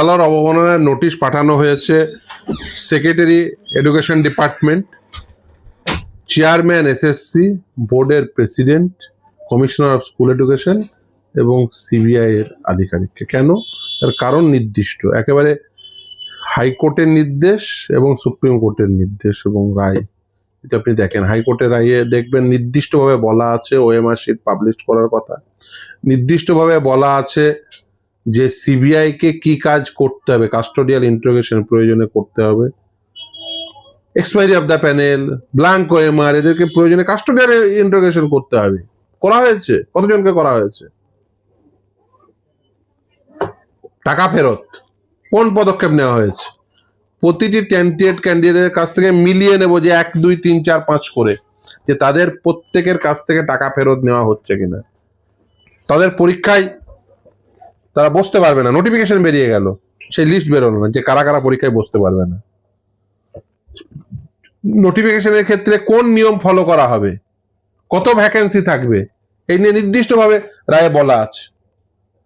আলোর অবমাননার নোটিশ পাঠানো হয়েছে secretary education department, chairman SSC, বোর্ডের president, commissioner of school education এবং সিবিআই এর আধিকারিককে। কেন? তার কারণ নির্দিষ্ট। একেবারে হাইকোর্টের নির্দেশ এবং সুপ্রিম কোর্টের নির্দেশ এবং রায়। যদি আপনি দেখেন, হাইকোর্টের রায়ে দেখবেন নির্দিষ্টভাবে বলা আছে, ওএমআর শিট পাবলিশ করার কথা। নির্দিষ্টভাবে বলা আছে যে সিবিআই কে কি কাজ করতে হবে কাস্টোডিয়াল ইন্টারোগেশন প্রয়োজনে করতে হবে expiry of the panel blank OMR এদেরকে প্রয়োজনে কাস্টোডিয়াল ইন্টারোগেশন করতে হবে। করা হয়েছে? কতজনকে করা হয়েছে? টাকা ফেরত। কোন পদক্ষেপ নেওয়া হয়েছে? প্রতিটি ক্যান্ডিডেট ক্যান্ডিডেটের কাছ থেকে মিলিয়ে নেব যে এক, দুই, তিন, চার, পাঁচ করে, যে তাদের প্রত্যেকের কাছ থেকে টাকা ফেরত নেওয়া হচ্ছে কিনা। তাদের পরীক্ষায় তারা বসতে পারবে না। নোটিফিকেশন বেরিয়ে গেল। সেই লিস্ট বেরোলো না যে কারা কারা পরীক্ষায় বসতে পারবে না। নোটিফিকেশনের ক্ষেত্রে কোন নিয়ম ফলো করা হবে? কত ভ্যাকেন্সি থাকবে? এই নিয়ে নির্দিষ্টভাবে রায়ে বলা আছে।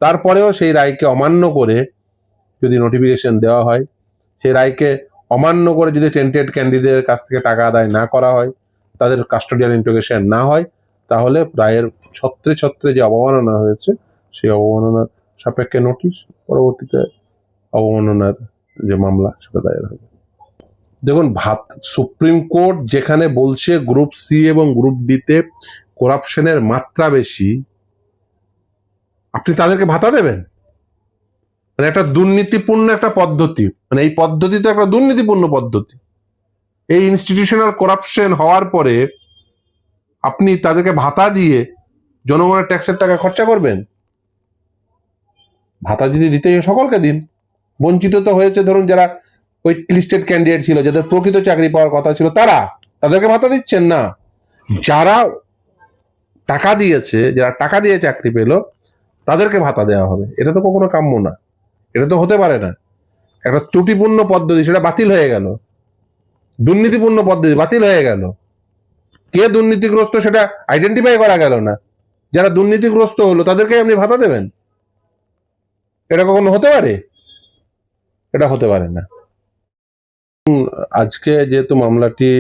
তারপরেও সেই রায়কে অমান্য করে যদি নোটিফিকেশন দেওয়া হয়, সেই রায়কে অমান্য করে যদি টেন্টেড ক্যান্ডিডেটের কাছ থেকে টাকা আদায় না করা হয়, তাদের কাস্টোডিয়াল ইন্টিগ্রেশন না হয়, তাহলে রায়ের ছত্রে ছত্রে যে অবমাননা হয়েছে, সেই অবমাননার সাপেক্ষে নোটিশ পরবর্তীতে অবমাননার যে মামলা, সেটা দায়ের হবে। দেখুন, ভাত সুপ্রিম কোর্ট যেখানে বলছে গ্রুপ সি এবং গ্রুপ ডিতে করাপশনের মাত্রা বেশি, আপনি তাদেরকে ভাতা দেবেন? মানে একটা দুর্নীতিপূর্ণ একটা পদ্ধতি। মানে এই পদ্ধতি তো একটা দুর্নীতিপূর্ণ পদ্ধতি। এই ইনস্টিটিউশনাল করাপশন হওয়ার পরে আপনি তাদেরকে ভাতা দিয়ে জনগণের ট্যাক্সের টাকা খরচা করবেন? ভাতা যদি দিতে সকলকে দিন। বঞ্চিত তো হয়েছে ধরুন যারা ওই লিস্টেড ক্যান্ডিডেট ছিল, যাদের প্রকৃত চাকরি পাওয়ার কথা ছিল, তারা তাদেরকে ভাতা দিচ্ছেন না। যারা টাকা দিয়েছে, যারা টাকা দিয়ে চাকরি পেল, তাদেরকে ভাতা দেওয়া হবে। এটা তো কখনো কাম্য না। এটা তো হতে পারে না। একটা ত্রুটিপূর্ণ পদ্ধতি, সেটা বাতিল হয়ে গেল। দুর্নীতিপূর্ণ পদ্ধতি বাতিল হয়ে গেল। কে দুর্নীতিগ্রস্ত সেটা আইডেন্টিফাই করা গেল না। যারা দুর্নীতিগ্রস্ত হলো তাদেরকে আপনি ভাতা দেবেন। এটা কখনো হতে পারে? এটা হতে পারে না। আজকে যেহেতু মামলাটি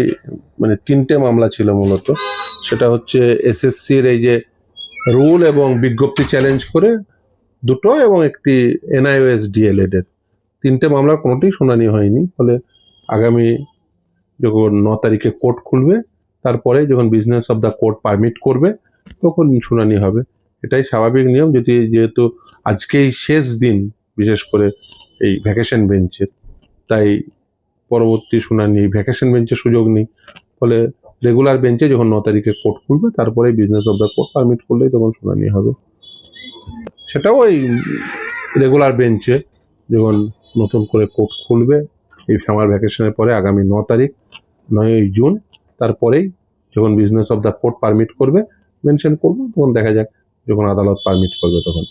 মানে তিনটে মামলা ছিল মূলত, সেটা হচ্ছে এসএসসির এই যে রুল এবং বিজ্ঞপ্তি চ্যালেঞ্জ করে দুটো এবং একটি এনআইওএস ডিএলএড এর তিনটে মামলার কোনোটি শুনানি হয়নি, ফলে আগামী যখন ন তারিখে কোর্ট খুলবে, তারপরে যখন business of the court permit করবে, তখন শুনানি হবে। এটাই স্বাভাবিক নিয়ম, যদি যেহেতু আজকেই শেষ দিন, বিশেষ করে এই ভ্যাকেশন বেঞ্চের তাই পরবর্তী শুনানি ভ্যাকেশন বেঞ্চের সুযোগ নেই। ফলে রেগুলার বেঞ্চে যখন ন তারিখে কোর্ট খুলবে তারপরে business of the court permit করলেই তখন শুনানি হবে। সেটাও ওই রেগুলার বেঞ্চে যখন নতুন করে কোর্ট খুলবে, এই সামার ভ্যাকেশনের পরে আগামী ন তারিখ, নয়ই জুন, তারপরেই যখন business of the court permit করবে মেনশন করব, তখন দেখা যাক, যখন আদালত পারমিট করবে তখন।